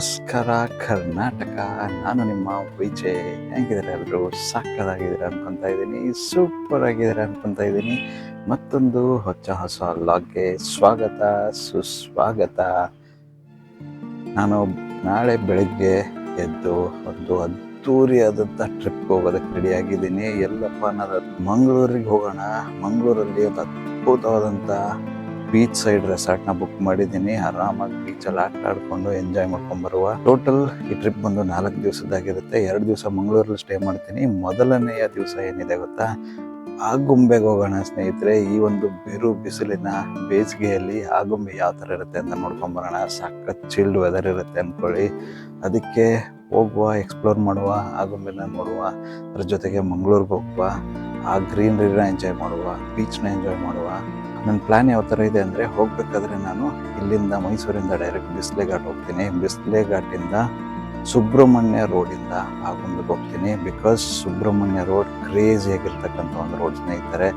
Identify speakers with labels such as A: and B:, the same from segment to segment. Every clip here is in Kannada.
A: ನಮಸ್ಕಾರ, ಕರ್ನಾಟಕ. ನಾನು ನಿಮ್ಮ ವಿಜಯ್. ಹೆಂಗಿದ್ದಾರೆ ಎಲ್ಲರೂ ಸಾಕದಾಗಿದ್ದೀರ ಅನ್ಕೊಂತ ಇದ್ದೀನಿ. ಸೂಪರ್ ಆಗಿದ್ದಾರೆ ಅನ್ಕೊಂತ ಇದ್ದೀನಿ. ಮತ್ತೊಂದು ಹೊಚ್ಚ ಹೊಸ ಲಾಗ್ಗೆ ಸ್ವಾಗತ, ಸುಸ್ವಾಗತ. ನಾನು ನಾಳೆ ಬೆಳಗ್ಗೆ ಎದ್ದು ಒಂದು ಅದ್ದೂರಿಯಾದಂಥ ಟ್ರಿಪ್ ಹೋಗೋದಕ್ಕೆ ರೆಡಿಯಾಗಿದ್ದೀನಿ ಎಲ್ಲಪ್ಪ, ನಾನು ಮಂಗಳೂರಿಗೆ ಹೋಗೋಣ. ಮಂಗಳೂರಲ್ಲಿ ಒಂದು ಅದ್ಭುತವಾದಂಥ ಬೀಚ್ ಸೈಡ್ ರೆಸಾರ್ಟ್ನ ಬುಕ್ ಮಾಡಿದ್ದೀನಿ. ಆರಾಮಾಗಿ ಬೀಚ್ ಅಲ್ಲಿ ಆಟ ಆಡ್ಕೊಂಡು ಎಂಜಾಯ್ ಮಾಡ್ಕೊಂಡ್ ಬರುವ ಟೋಟಲ್ ಈ ಟ್ರಿಪ್ ಬಂದು ನಾಲ್ಕು ದಿವಸದಾಗಿರುತ್ತೆ ಎರಡು ದಿವಸ ಮಂಗಳೂರಲ್ಲಿ ಸ್ಟೇ ಮಾಡ್ತೀನಿ. ಮೊದಲನೆಯ ದಿವಸ ಏನಿದೆ ಗೊತ್ತಾ? ಆಗುಂಬೆಗೆ ಹೋಗೋಣ ಸ್ನೇಹಿತರೆ. ಈ ಒಂದು ಬಿರು ಬಿಸಿಲಿನ ಬೇಸಿಗೆಯಲ್ಲಿ ಆಗುಂಬೆ ಯಾವ ಥರ ಇರುತ್ತೆ ಅಂತ ನೋಡ್ಕೊಂಡ್ ಬರೋಣ. ಸಖತ್ ಚಿಲ್ಡ್ ವೆದರ್ ಇರುತ್ತೆ ಅಂದ್ಕೊಳ್ಳಿ. ಅದಕ್ಕೆ ಹೋಗುವ ಎಕ್ಸ್ಪ್ಲೋರ್ ಮಾಡುವ ಆಗುಂಬೆನ ನೋಡುವ, ಅದ್ರ ಜೊತೆಗೆ ಮಂಗಳೂರಿಗೆ ಹೋಗುವ, ಆ ಗ್ರೀನರಿನ ಎಂಜಾಯ್ ಮಾಡುವ ಬೀಚ್ನ ಎಂಜಾಯ್ ಮಾಡುವ ನನ್ನ ಪ್ಲ್ಯಾನ್ ಯಾವ ಥರ ಇದೆ ಅಂದರೆ ಹೋಗಬೇಕಾದ್ರೆ ನಾನು ಇಲ್ಲಿಂದ ಮೈಸೂರಿಂದ ಡೈರೆಕ್ಟ್ ಬಿಸ್ಲೆ ಘಾಟ್ ಹೋಗ್ತೀನಿ. ಬಿಸ್ಲೆ ಘಾಟಿಂದ ಸುಬ್ರಹ್ಮಣ್ಯ ರೋಡಿಂದ ಆಗುಂಬೆಗೆ ಹೋಗ್ತೀನಿ. ಬಿಕಾಸ್ ಸುಬ್ರಹ್ಮಣ್ಯ ರೋಡ್ ಕ್ರೇಜಿಯಾಗಿರ್ತಕ್ಕಂಥ ಒಂದು ರೋಡ್ ಸ್ನೇಹಿತರೆ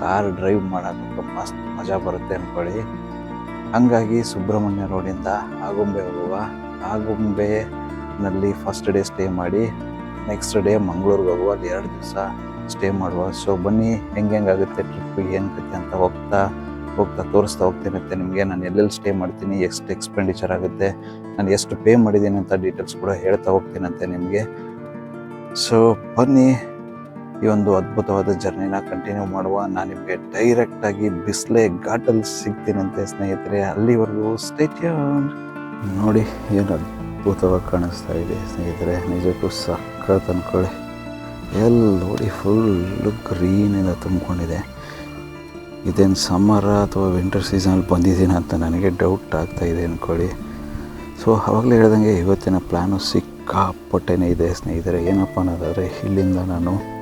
A: ಕಾರ್ ಡ್ರೈವ್ ಮಾಡೋಕ್ಕೆ ಮಸ್ತ್ ಮಜಾ ಬರುತ್ತೆ ಅಂದ್ಕೊಳ್ಳಿ ಹಂಗಾಗಿ ಸುಬ್ರಹ್ಮಣ್ಯ ರೋಡಿಂದ ಆಗುಂಬೆ ಹೋಗುವ. ಆಗುಂಬೆನಲ್ಲಿ ಫಸ್ಟ್ ಡೇ ಸ್ಟೇ ಮಾಡಿ ನೆಕ್ಸ್ಟ್ ಡೇ ಮಂಗಳೂರಿಗೆ ಹೋಗುವ ಅಲ್ಲಿ ಎರಡು ದಿವಸ. ಸ್ಟೇ ಮಾಡುವ. ಸೊ ಬನ್ನಿ, ಹೆಂಗೆ ಹೆಂಗಾಗುತ್ತೆ ಟ್ರಿಪ್ಪಿಗೆ ಏನು ಕತೆ ಅಂತ ಹೋಗ್ತಾ ಹೋಗ್ತಾ ತೋರಿಸ್ತಾ ಹೋಗ್ತೀನಂತೆ ನಿಮಗೆ. ನಾನು ಎಲ್ಲೆಲ್ಲಿ ಸ್ಟೇ ಮಾಡ್ತೀನಿ, ಎಷ್ಟು ಎಕ್ಸ್ಪೆಂಡಿಚರ್ ಆಗುತ್ತೆ, ನಾನು ಎಷ್ಟು ಪೇ ಮಾಡಿದ್ದೀನಿ ಅಂತ ಡೀಟೇಲ್ಸ್ ಕೂಡ ಹೇಳ್ತಾ ಹೋಗ್ತೀನಂತೆ ನಿಮಗೆ. ಸೊ ಬನ್ನಿ, ಈ ಒಂದು ಅದ್ಭುತವಾದ ಜರ್ನಿನ ಕಂಟಿನ್ಯೂ ಮಾಡುವ. ನಾನು ನಿಮಗೆ ಡೈರೆಕ್ಟಾಗಿ ಬಿಸ್ಲೆ ಘಾಟಲ್ಲಿ ಸಿಗ್ತೀನಂತೆ ಸ್ನೇಹಿತರೆ. ಅಲ್ಲಿವರೆಗೂ ಸ್ಟೇಟ್ಯೂನ್ ನೋಡಿ, ಏನು ಅದ್ಭುತವಾಗಿ ಕಾಣಿಸ್ತಾ ಇದೆ ಸ್ನೇಹಿತರೆ. ನಿಜಕ್ಕೂ ಸಖತ್ ಅನ್ಕೊಳ್ಳಿ. ಎಲ್ಲಿ ನೋಡಿ ಫುಲ್ಲು ಗ್ರೀನಿಂದ ತುಂಬಿಕೊಂಡಿದೆ. ಇದೇನು ಸಮ್ಮರ ಅಥವಾ ವಿಂಟರ್ ಸೀಸನಲ್ಲಿ ಬಂದಿದ್ದೀನಿ ಅಂತ ನನಗೆ ಡೌಟ್ ಆಗ್ತಾ ಇದೆ ಅಂದ್ಕೊಳ್ಳಿ ಸೊ ಆವಾಗಲೇ ಹೇಳ್ದಂಗೆ ಇವತ್ತಿನ ಪ್ಲ್ಯಾನು ಸಿಕ್ಕಾಪಟ್ಟೆನೇ ಇದೆ ಸ್ನೇಹಿತರೆ. ಏನಪ್ಪ ಅನ್ನೋದಾದರೆ, ಇಲ್ಲಿಂದ ನಾನು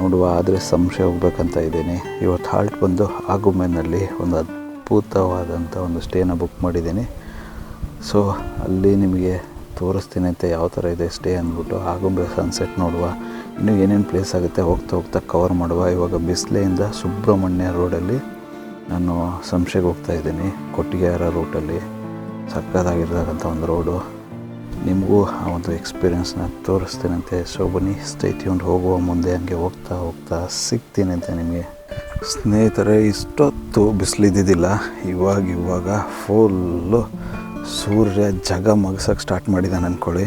A: ನೋಡುವ ಆದರೆ ಸಂಶಯ ಹೋಗ್ಬೇಕಂತ ಇದ್ದೀನಿ. ಇವತ್ತು ಹಾಲ್ಟ್ ಬಂದು ಆಗುಮೆನಲ್ಲಿ ಒಂದು ಅದ್ಭುತವಾದಂಥ ಒಂದು ಸ್ಟೇನ ಬುಕ್ ಮಾಡಿದ್ದೀನಿ. ಸೊ ಅಲ್ಲಿ ನಿಮಗೆ ತೋರಿಸ್ತೀನಿ ಅಂತ ಯಾವ ಥರ ಇದೆ ಸ್ಟೇ ಅಂದ್ಬಿಟ್ಟು ಆಗುಂಬೆ ಸನ್ಸೆಟ್ ನೋಡುವ. ಇನ್ನೂ ಏನೇನು ಪ್ಲೇಸ್ ಆಗುತ್ತೆ ಹೋಗ್ತಾ ಹೋಗ್ತಾ ಕವರ್ ಮಾಡುವ. ಇವಾಗ ಬಿಸ್ಲೆಯಿಂದ ಸುಬ್ರಹ್ಮಣ್ಯ ರೋಡಲ್ಲಿ ನಾನು ಸಂಶೆಗೆ ಹೋಗ್ತಾ ಇದ್ದೀನಿ, ಕೊಟ್ಟಿಗೆಹಾರ ರೂಟಲ್ಲಿ ಸಕ್ಕತ್ತಾಗಿರ್ತಕ್ಕಂಥ ಒಂದು ರೋಡು ನಿಮಗೂ ಆ ಒಂದು ಎಕ್ಸ್ಪೀರಿಯೆನ್ಸ್ನ ತೋರಿಸ್ತೀನಂತೆ ಸೊ ಬನ್ನಿ. ಸ್ಟೇಟ್ಯೂನ್ ಹೋಗುವ ಮುಂದೆ ಹಂಗೆ ಹೋಗ್ತಾ ಹೋಗ್ತಾ ಸಿಗ್ತೀನಂತೆ ನಿಮಗೆ. ಸ್ನೇಹಿತರೆ, ಇಷ್ಟೊತ್ತು ಬಿಸಿಲಿದ್ದಿದ್ದಿಲ್ಲ. ಇವಾಗ ಇವಾಗ ಫುಲ್ಲು ಸೂರ್ಯ ಜಗ ಮಗಸಕ್ಕೆ ಸ್ಟಾರ್ಟ್ ಮಾಡಿದ್ದಾನೆ ಅಂದ್ಕೊಳ್ಳಿ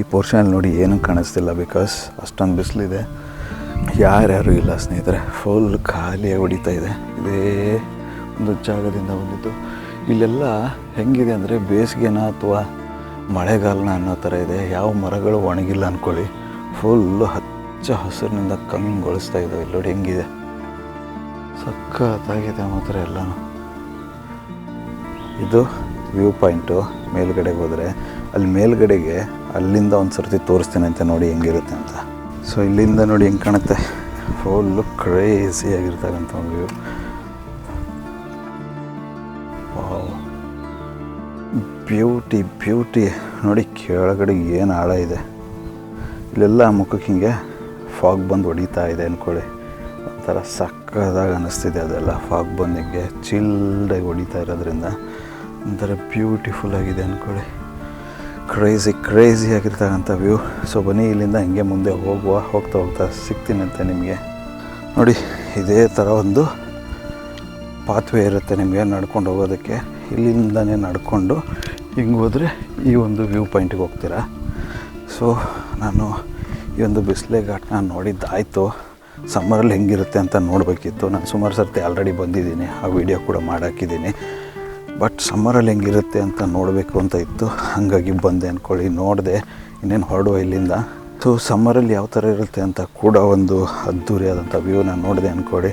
A: ಈ ಪೋರ್ಷನಲ್ಲಿ ನೋಡಿ ಏನೂ ಕಾಣಿಸ್ತಿಲ್ಲ ಬಿಕಾಸ್ ಅಷ್ಟೊಂದು ಬಿಸಿಲಿದೆ. ಯಾರ್ಯಾರು ಇಲ್ಲ ಸ್ನೇಹಿತರೆ ಫುಲ್ ಖಾಲಿಯಾಗಿ ಹೊಡಿತಾ ಇದೆ. ಇದೇ ಒಂದು ಜಾಗದಿಂದ ಬಂದಿದ್ದು. ಇಲ್ಲೆಲ್ಲ ಹೆಂಗಿದೆ ಅಂದರೆ ಬೇಸಿಗೆನ ಅಥವಾ ಮಳೆಗಾಲನ ಅನ್ನೋ ಥರ ಇದೆ. ಯಾವ ಮರಗಳು ಒಣಗಿಲ್ಲ ಅಂದ್ಕೊಳ್ಳಿ ಫುಲ್ಲು ಹಚ್ಚ ಹಸಿರಿನಿಂದ ಕಂಗೊಳಿಸ್ತಾ ಇದ್ದಾವೆ ಇಲ್ಲಿ ನೋಡಿ ಹೆಂಗಿದೆ. ಸಖತ್ತಾಗಿದೆ ಮಾತ್ರ ಎಲ್ಲನೂ. ಇದು ವ್ಯೂ ಪಾಯಿಂಟು ಮೇಲ್ಗಡೆಗೆ ಹೋದರೆ ಅಲ್ಲಿ ಮೇಲ್ಗಡೆಗೆ ಅಲ್ಲಿಂದ ಒಂದು ಸರ್ತಿ ತೋರಿಸ್ತೀನಿ ಅಂತ ನೋಡಿ ಹೆಂಗಿರುತ್ತೆ ಅಂತ. ಸೊ ಇಲ್ಲಿಂದ ನೋಡಿ ಹೆಂಗೆ ಕಾಣುತ್ತೆ? ಫುಲ್ಲು ಕ್ರೇಸಿ ಆಗಿರ್ತಕ್ಕಂಥ ಒಂದು ವ್ಯೂ. ಬ್ಯೂಟಿ ಬ್ಯೂಟಿ ನೋಡಿ ಕೆಳಗಡೆ ಏನು ಆಳ ಇದೆ. ಇಲ್ಲೆಲ್ಲ ಮುಖಕ್ಕೆ ಹಿಂಗೆ ಫಾಗ್ ಬಂದು ಹೊಡಿತಾ ಇದೆ ಅಂದ್ಕೊಳ್ಳಿ ಒಂಥರ ಸಕ್ಕದಾಗ ಅನ್ನಿಸ್ತಿದೆ ಅದೆಲ್ಲ. ಫಾಗ್ ಬಂದಿಗೆ ಚಿಲ್ಡಾಗಿ ಹೊಡಿತಾ ಇರೋದ್ರಿಂದ. ಒಂಥರ ಬ್ಯೂಟಿಫುಲ್ ಆಗಿದೆ ಅಂದ್ಕೊಳ್ಳಿ ಕ್ರೇಜಿ ಕ್ರೇಜಿ ಆಗಿರ್ತಕ್ಕಂಥ ವ್ಯೂ ಸೊ ಬನ್ನಿ ಇಲ್ಲಿಂದ ಹಂಗೆ ಮುಂದೆ ಹೋಗುವ, ಹೋಗ್ತಾ ಹೋಗ್ತಾ ಸಿಗ್ತೀನಂತೆ ನಿಮಗೆ. ನೋಡಿ, ಇದೇ ಥರ ಒಂದು ಪಾತ್ವೇ ಇರುತ್ತೆ ನಿಮಗೆ ನಡ್ಕೊಂಡು ಹೋಗೋದಕ್ಕೆ. ಇಲ್ಲಿಂದನೇ ನಡ್ಕೊಂಡು ಹಿಂಗೆ ಹೋದರೆ ಈ ಒಂದು ವ್ಯೂ ಪಾಯಿಂಟಿಗೆ ಹೋಗ್ತೀರಾ. ಸೊ ನಾನು ಈ ಒಂದು ಬಿಸಿಲೆ ಘಾಟ್ನ ನೋಡಿದ್ದಾಯಿತು ಸಮ್ಮರಲ್ಲಿ ಹೆಂಗಿರುತ್ತೆ ಅಂತ ನೋಡಬೇಕಿತ್ತು. ನಾನು ಸುಮಾರು ಸರ್ತಿ ಆಲ್ರೆಡಿ ಬಂದಿದ್ದೀನಿ. ಆ ವಿಡಿಯೋ ಕೂಡ ಮಾಡಾಕಿದ್ದೀನಿ. ಬಟ್ ಸಮ್ಮರಲ್ಲಿ ಹೆಂಗಿರುತ್ತೆ ಅಂತ ನೋಡಬೇಕು ಅಂತ ಇತ್ತು. ಹಾಗಾಗಿ ಬಂದೆ ಅಂದ್ಕೊಳ್ಳಿ ನೋಡಿದೆ ಇನ್ನೇನು ಹೊರಡುವ ಇಲ್ಲಿಂದ. ಸೊ ಸಮ್ಮರಲ್ಲಿ ಯಾವ ಥರ ಇರುತ್ತೆ ಅಂತ ಕೂಡ ಒಂದು ಅದ್ಧೂರಿಯಾದಂಥ ವ್ಯೂನ ನೋಡಿದೆ ಅಂದ್ಕೊಳ್ಳಿ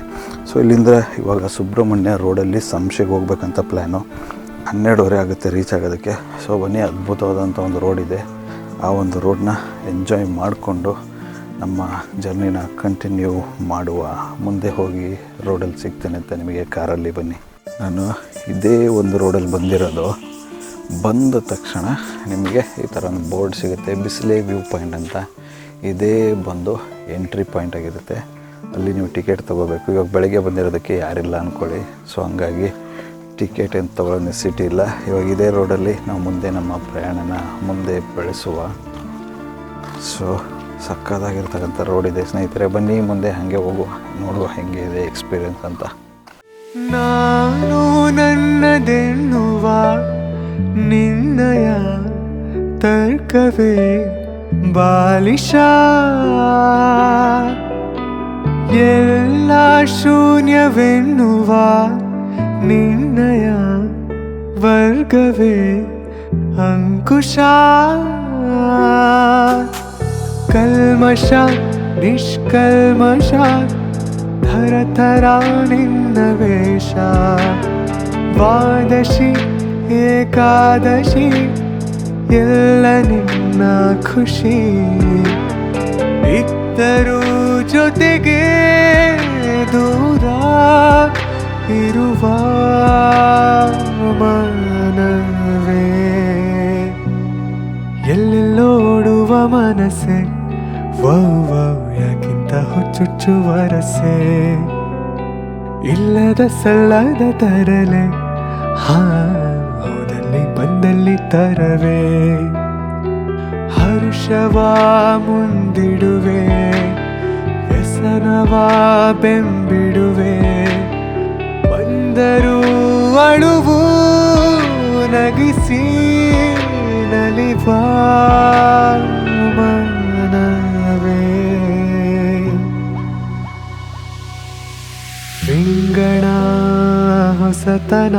A: ಸೊ ಇಲ್ಲಿಂದ ಇವಾಗ ಸುಬ್ರಹ್ಮಣ್ಯ ರೋಡಲ್ಲಿ ಸಂಶೆಗೆ ಹೋಗ್ಬೇಕಂತ ಪ್ಲ್ಯಾನು ಹನ್ನೆರಡುವರೆ ಆಗುತ್ತೆ ರೀಚ್ ಆಗೋದಕ್ಕೆ. ಸೊ ಬನ್ನಿ, ಅದ್ಭುತವಾದಂಥ ಒಂದು ರೋಡ್ ಇದೆ. ಆ ಒಂದು ರೋಡನ್ನ ಎಂಜಾಯ್ ಮಾಡಿಕೊಂಡು ನಮ್ಮ ಜರ್ನಿನ ಕಂಟಿನ್ಯೂ ಮಾಡುವ. ಮುಂದೆ ಹೋಗಿ ರೋಡಲ್ಲಿ ಸಿಗ್ತೇನೆ ಅಂತ ನಿಮಗೆ ಕಾರಲ್ಲಿ ಬನ್ನಿ. ನಾನು ಇದೇ ಒಂದು ರೋಡಲ್ಲಿ ಬಂದಿರೋದು. ಬಂದ ತಕ್ಷಣ ನಿಮಗೆ ಈ ಥರ ಒಂದು ಬೋರ್ಡ್ ಸಿಗುತ್ತೆ. ಬಿಸಿಲೆ ವ್ಯೂ ಪಾಯಿಂಟ್ ಅಂತ. ಇದೇ ಬಂದು ಎಂಟ್ರಿ ಪಾಯಿಂಟ್ ಆಗಿರುತ್ತೆ. ಅಲ್ಲಿ ನೀವು ಟಿಕೆಟ್ ತೊಗೋಬೇಕು. ಇವಾಗ ಬೆಳಗ್ಗೆ ಬಂದಿರೋದಕ್ಕೆ ಯಾರಿಲ್ಲ ಅಂದ್ಕೊಳ್ಳಿ ಸೊ ಹಂಗಾಗಿ ಟಿಕೆಟ್ ಏನು ತೊಗೊಳ್ಳೋ ನೆಸಿಟಿ ಇಲ್ಲ. ಇವಾಗ ಇದೇ ರೋಡಲ್ಲಿ ನಾವು ಮುಂದೆ ನಮ್ಮ ಪ್ರಯಾಣನ ಮುಂದೆ ಬೆಳೆಸುವ. ಸೊ ಸಕ್ಕದಾಗಿರ್ತಕ್ಕಂಥ ರೋಡ್ ಇದೆ. ಸ್ನೇಹಿತರೆ, ಬನ್ನಿ ಮುಂದೆ ಹಾಗೆ ಹೋಗುವ. ನೋಡುವ ಹೆಂಗೆ ಇದೆ ಎಕ್ಸ್ಪೀರಿಯನ್ಸ್ ಅಂತ.
B: ನಾನು ನನ್ನದೆನ್ನುವ ನಿನ್ನಯ ತರ್ಕವೇ ಬಾಲಿಶ ಎಲ್ಲ ಶೂನ್ಯವೆನ್ನುವ ನಿನ್ನಯ ವರ್ಗವೇ ಅಂಕುಶ ಕಲ್ಮಶ ನಿಷ್ಕಲ್ಮಶ ಥರ ನಿನ್ನ ವೇಷ ದ್ವಾದಶಿ ಏಕಾದಶಿ ಎಲ್ಲ ನಿನ್ನ ಖುಷಿ ಇದ್ದರೂ ಜೊತೆಗೆ ದೂರ ಇರುವ ಮನವೇ ಎಲ್ಲೆಲ್ಲೋಡುವ ಮನಸ್ಸೆ ವೌ ವೌ ಯಾಕಿಂತ ಹುಚ್ಚುಚ್ಚು ವರಸೆ ಇಲ್ಲದ ಸಲ್ಲದ ತರಲೆ. ಹಾ, ಹೋದಲ್ಲಿ ಬಂದಲ್ಲಿ ತರವೇ. ಹರ್ಷವ ಮುಂದಿಡುವೆ. ವ್ಯಸನವ ಬೆಂಬಿಡುವೆ. ಬಂದರೂ ಅಳುವು ನಗಿಸಿ ನಲಿವ. ಹೊಸತನ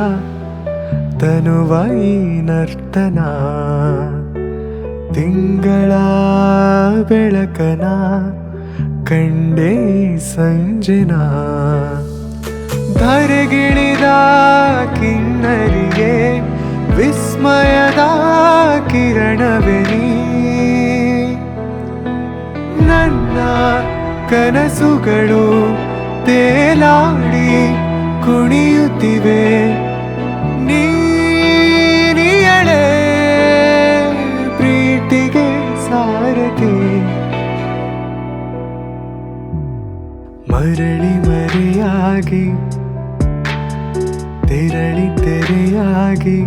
B: ತನುವೈ ನರ್ತನ. ತಿಂಗಳ ಬೆಳಕನ ಕಂಡೇ ಸಂಜನ. ಧರೆಗಿಳಿದ ಕಿನ್ನರಿಗೆ ವಿಸ್ಮಯದ ಕಿರಣವೆನಿ ನನ್ನ ಕನಸುಗಳು ತೇಲಾಡಿ ಕುಣಿಯುತ್ತಿವೆ. ನೀನಿಯಳೆ ಪ್ರೀತಿಗೆ ಸಾರಥಿ ಮರಳಿ ಮರೆಯಾಗಿ ತೆರಳಿ ತೆರೆಯಾಗಿ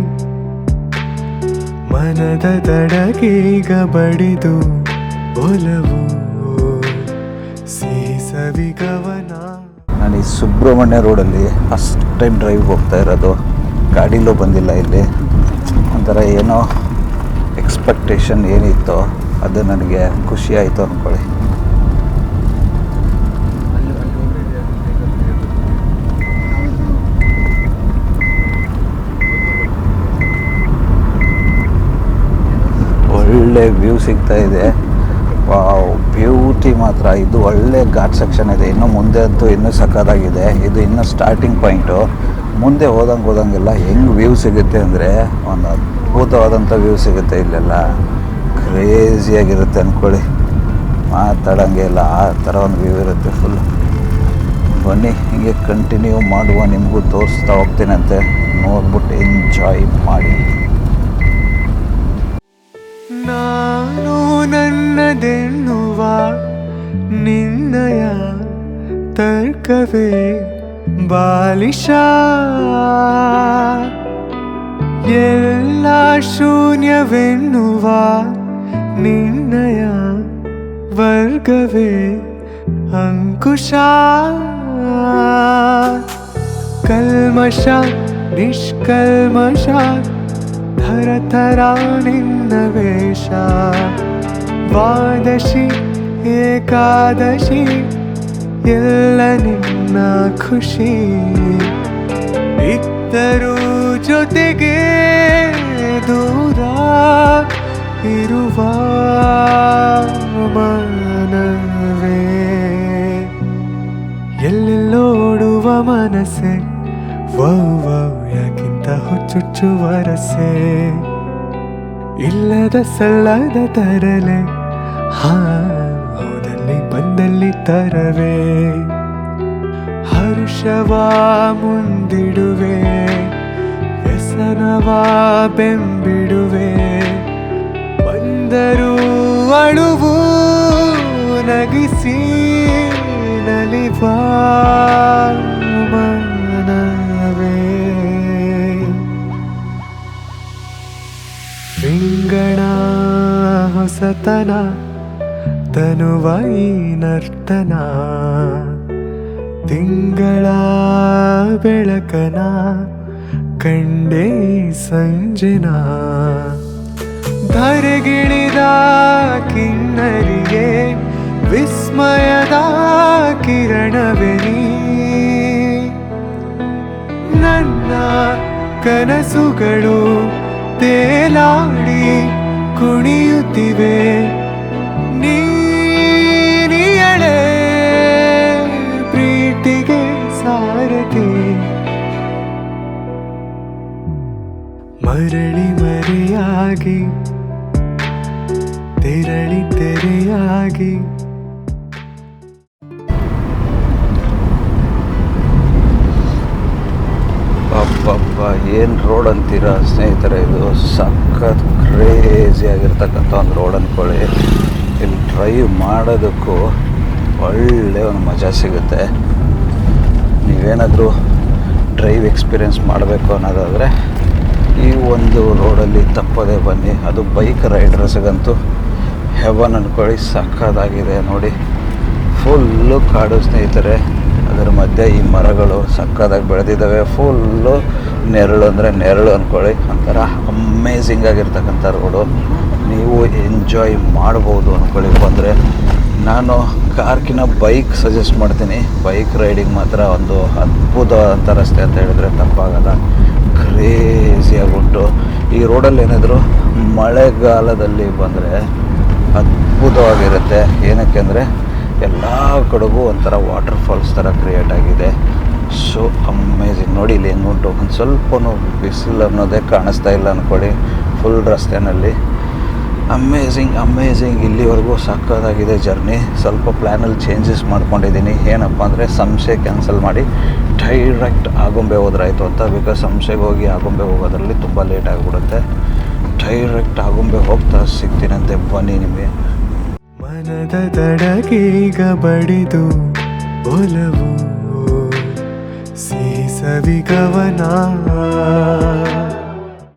B: ಮನದ ದಡಗೀಗ ಬಡಿದು ಒಲವು ಸೀಸವಿಗವನ
A: ನಾನು ಈ ಸುಬ್ರಹ್ಮಣ್ಯ ರೋಡಲ್ಲಿ ಫಸ್ಟ್ ಟೈಮ್ ಡ್ರೈವ್ ಹೋಗ್ತಾ ಇರೋದು. ಗಾಡಿಲೂ ಬಂದಿಲ್ಲ ಇಲ್ಲಿ. ಒಂಥರ ಏನೋ ಎಕ್ಸ್ಪೆಕ್ಟೇಷನ್ ಏನಿತ್ತೋ ಅದು ನನಗೆ ಖುಷಿ ಆಯಿತು ಅಂದ್ಕೊಳ್ಳಿ ಒಳ್ಳೆ ವ್ಯೂ ಸಿಗ್ತಾ ಇದೆ. ವಾವ್ ಬ್ಯೂಟಿ ಮಾತ್ರ. ಇದು ಒಳ್ಳೆ ಘಾಟ್ ಸೆಕ್ಷನ್ ಇದೆ. ಇನ್ನು ಮುಂದೆ ಅಂತೂ ಇನ್ನೂ ಸಕ್ಕದಾಗಿದೆ ಇದು ಇನ್ನೂ ಸ್ಟಾರ್ಟಿಂಗ್ ಪಾಯಿಂಟು ಮುಂದೆ ಹೋದಂಗೆ ಹೋದಂಗೆಲ್ಲ ಹೆಂಗೆ ವ್ಯೂ ಸಿಗುತ್ತೆ ಅಂದರೆ ಒಂದು ಅದ್ಭುತವಾದಂಥ ವ್ಯೂ ಸಿಗುತ್ತೆ ಇಲ್ಲೆಲ್ಲ. ಕ್ರೇಜಿಯಾಗಿರುತ್ತೆ ಅಂದ್ಕೊಳ್ಳಿ ಮಾತಾಡೋಂಗೆ ಇಲ್ಲ. ಆ ಥರ ಒಂದು ವ್ಯೂ ಇರುತ್ತೆ ಫುಲ್ ಬನ್ನಿ, ಹಿಂಗೆ ಕಂಟಿನ್ಯೂ ಮಾಡುವ ನಿಮಗೂ ತೋರಿಸ್ತಾ ಹೋಗ್ತೀನಂತೆ. ನೋಡ್ಬಿಟ್ಟು ಎಂಜಾಯ್ ಮಾಡಿ.
B: ತರ್ಕವೇ ಬಾಲಿಶ ಎಲ್ಲ ಶೂನ್ಯವೆನ್ನುವ ನಿನ್ನಯ ವರ್ಗವೇ ಅಂಕುಶ ಕಲ್ಮಶ ನಿಷ್ಕಲ್ಮಶ ಥರ ಥರ ನಿನ್ನ ವೇಷ ದ್ವಾದಶಿ ಏಕಾದಶಿ ಎಲ್ಲ ನಿನ್ನ ಖುಷಿ ಇದ್ದರೂ ಜೊತೆಗೆ ದೂರ ಇರುವ ಮನವೇ. ಎಲ್ಲೆಲ್ಲೋಡುವ ಮನಸ್ಸೆ ಯಾಕಿಂತ ಹುಚ್ಚುಚ್ಚು ವರಸೆ ಇಲ್ಲದ ಸಲ್ಲದ ತರಲೆ, ಹಾ, ಹೋದಲ್ಲಿ ಬಂದಲ್ಲಿ ತರವೇ. ಪರುಷವಾ ಮುಂದಿಡುವೆ ವ್ಯಸನವಾ ಬೆಂಬಿಡುವೆ. ಬಂದರೂ ಅಳುವು ನಗಿಸಿ ನಲಿವಾ ಪಿಂಗಣ ಹೊಸತನ ತನುವೈ ನರ್ತನಾ. ತಿಂಗಳ ಬೆಳಕನ ಕಂಡೇ ಸಂಜನ. ಧರೆಗಿಳಿದ ಕಿನ್ನರಿಗೆ ವಿಸ್ಮಯದ ಕಿರಣವೆನಿ ನನ್ನ ಕನಸುಗಳು ತೇಲಾಡಿ ಕುಣಿಯುತ್ತಿವೆ. ಮರೆಯಾಗಿ ತೆರಳಿ ತೆರೆಯಾಗಿ.
A: ಅಬ್ಬಬ್ಬ, ಏನು ರೋಡ್ ಅಂತೀರ ಸ್ನೇಹಿತರೆ? ಇದು ಸಖತ್ ಕ್ರೇಜಿ ಆಗಿರ್ತಕ್ಕಂಥ ಒಂದು ರೋಡ್ ಅಂದ್ಕೊಳ್ಳಿ ಇಲ್ಲಿ ಡ್ರೈವ್ ಮಾಡೋದಕ್ಕೂ ಒಳ್ಳೆ ಒಂದು ಮಜಾ ಸಿಗುತ್ತೆ. ನೀವೇನಾದರೂ ಡ್ರೈವ್ ಎಕ್ಸ್ಪೀರಿಯೆನ್ಸ್ ಮಾಡಬೇಕು ಅನ್ನೋದಾದರೆ ಈ ಒಂದು ರೋಡಲ್ಲಿ ತಪ್ಪದೆ ಬನ್ನಿ. ಅದು ಬೈಕ್ ರೈಡರ್ಸ್ಗಂತೂ ಹೆವನ್ ಅಂದ್ಕೊಳ್ಳಿ ಸಕ್ಕದಾಗಿದೆ ನೋಡಿ. ಫುಲ್ಲು ಕಾಡು ಸ್ನೇಹಿತರೆ, ಅದರ ಮಧ್ಯೆ ಈ ಮರಗಳು ಸಕ್ಕದಾಗಿ ಬೆಳೆದಿದ್ದಾವೆ. ಫುಲ್ಲು ನೆರಳು ಅಂದರೆ ನೆರಳು ಅಂದ್ಕೊಳ್ಳಿ ಒಂಥರ ಅಮೇಝಿಂಗ್ ಆಗಿರ್ತಕ್ಕಂಥ ರೋಡು. ನೀವು ಎಂಜಾಯ್ ಮಾಡ್ಬೋದು ಅಂದ್ಕೊಳ್ಳಿ ಬಂದರೆ ನಾನು ಕಾರ್ಕಿನ ಬೈಕ್ ಸಜೆಸ್ಟ್ ಮಾಡ್ತೀನಿ. ಬೈಕ್ ರೈಡಿಂಗ್ ಮಾತ್ರ ಒಂದು ಅದ್ಭುತವಾದಂಥ ರಸ್ತೆ ಅಂತ ಹೇಳಿದ್ರೆ ತಪ್ಪಾಗಲ್ಲ. ಕ್ರೇಜಿಯಾಗಿ ಉಂಟು ಈ ರೋಡಲ್ಲಿ ಏನಾದರೂ ಮಳೆಗಾಲದಲ್ಲಿ ಬಂದರೆ ಅದ್ಭುತವಾಗಿರುತ್ತೆ. ಏನಕ್ಕೆ ಅಂದರೆ ಎಲ್ಲ ಕಡೆಗೂ ಒಂಥರ ವಾಟರ್ ಫಾಲ್ಸ್ ಥರ ಕ್ರಿಯೇಟ್ ಆಗಿದೆ. ಸೊ ಅಮೇಝಿಂಗ್ ನೋಡಿ ಇಲ್ಲಿ ಹೆಂಗುಂಟು ಒಂದು ಸ್ವಲ್ಪ ಬಿಸಿಲು ಅನ್ನೋದೇ ಕಾಣಿಸ್ತಾ ಇಲ್ಲ ಅಂದ್ಕೊಳ್ಳಿ ಫುಲ್ ರಸ್ತೆನಲ್ಲಿ. ಅಮೇಝಿಂಗ್ ಅಮೇಝಿಂಗ್ ಇಲ್ಲಿವರೆಗೂ ಸಕ್ಕತ್ತಾಗಿದೆ ಜರ್ನಿ ಸ್ವಲ್ಪ ಪ್ಲ್ಯಾನಲ್ಲಿ ಚೇಂಜಸ್ ಮಾಡ್ಕೊಂಡಿದ್ದೀನಿ. ಏನಪ್ಪ ಅಂದರೆ ಸಂಶಯ ಕ್ಯಾನ್ಸಲ್ ಮಾಡಿ. ಡೈರೆಕ್ಟ್ ಆಗುಂಬೆ ಹೋದ್ರಾಯ್ತು ಅಂತ ಬಿಕಾಸ್ ಸಂಸೆಗೆ ಹೋಗಿ ಆಗುಂಬೆ ಹೋಗೋದ್ರಲ್ಲಿ ತುಂಬ ಲೇಟ್ ಆಗಿಬಿಡುತ್ತೆ. ಡೈರೆಕ್ಟ್ ಆಗುಂಬೆ ಹೋಗ್ತಾ ಸಿಗ್ತೀನಂತೆ ಬನ್ನಿ ನಿಮಗೆ.
B: ಮನದ ತಡಕೀಗ ಬಡಿದು ಒಲವು ಸೀಸವಿಗವನ